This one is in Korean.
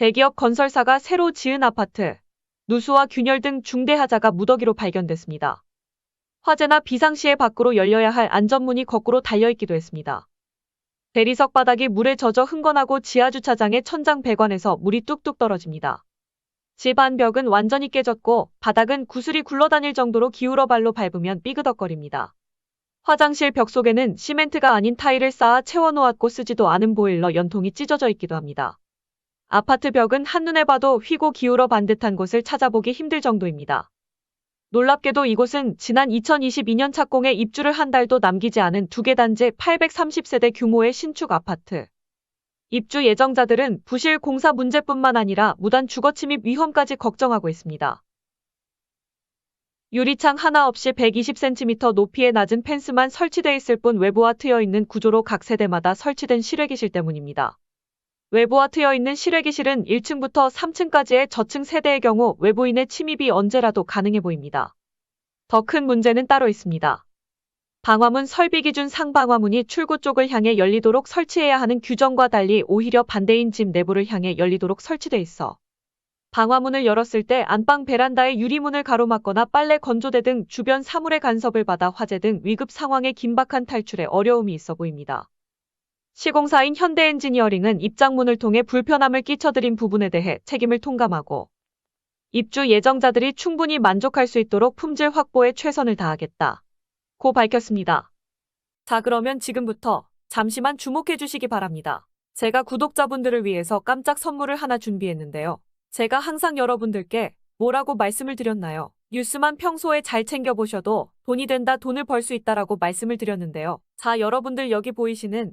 대기업 건설사가 새로 지은 아파트, 누수와 균열 등 중대 하자가 무더기로 발견됐습니다. 화재나 비상시에 밖으로 열려야 할 안전문이 거꾸로 달려있기도 했습니다. 대리석 바닥이 물에 젖어 흥건하고 지하주차장의 천장 배관에서 물이 뚝뚝 떨어집니다. 집 안 벽은 완전히 깨졌고 바닥은 구슬이 굴러다닐 정도로 기울어 발로 밟으면 삐그덕거립니다. 화장실 벽 속에는 시멘트가 아닌 타일을 쌓아 채워놓았고 쓰지도 않은 보일러 연통이 찢어져 있기도 합니다. 아파트 벽은 한눈에 봐도 휘고 기울어 반듯한 곳을 찾아보기 힘들 정도입니다. 놀랍게도 이곳은 지난 2022년 착공에 입주를 한 달도 남기지 않은 두 개 단지 830세대 규모의 신축 아파트. 입주 예정자들은 부실 공사 문제뿐만 아니라 무단 주거 침입 위험까지 걱정하고 있습니다. 유리창 하나 없이 120cm 높이의 낮은 펜스만 설치돼 있을 뿐 외부와 트여 있는 구조로 각 세대마다 설치된 실외기실 때문입니다. 외부와 트여 있는 실외기실은 1층부터 3층까지의 저층 세대의 경우 외부인의 침입이 언제라도 가능해 보입니다. 더 큰 문제는 따로 있습니다. 방화문 설비 기준 상방화문이 출구 쪽을 향해 열리도록 설치해야 하는 규정과 달리 오히려 반대인 집 내부를 향해 열리도록 설치돼 있어 방화문을 열었을 때 안방 베란다의 유리문을 가로막거나 빨래 건조대 등 주변 사물의 간섭을 받아 화재 등 위급 상황의 긴박한 탈출에 어려움이 있어 보입니다. 시공사인 현대엔지니어링은 입장문을 통해 불편함을 끼쳐드린 부분에 대해 책임을 통감하고 입주 예정자들이 충분히 만족할 수 있도록 품질 확보에 최선을 다하겠다. 고 밝혔습니다. 자, 그러면 지금부터 잠시만 주목해 주시기 바랍니다. 제가 구독자분들을 위해서 깜짝 선물을 하나 준비했는데요. 제가 항상 여러분들께 뭐라고 말씀을 드렸나요? 뉴스만 평소에 잘 챙겨보셔도 돈이 된다, 돈을 벌 수 있다라고 말씀을 드렸는데요. 자, 여러분들 여기 보이시는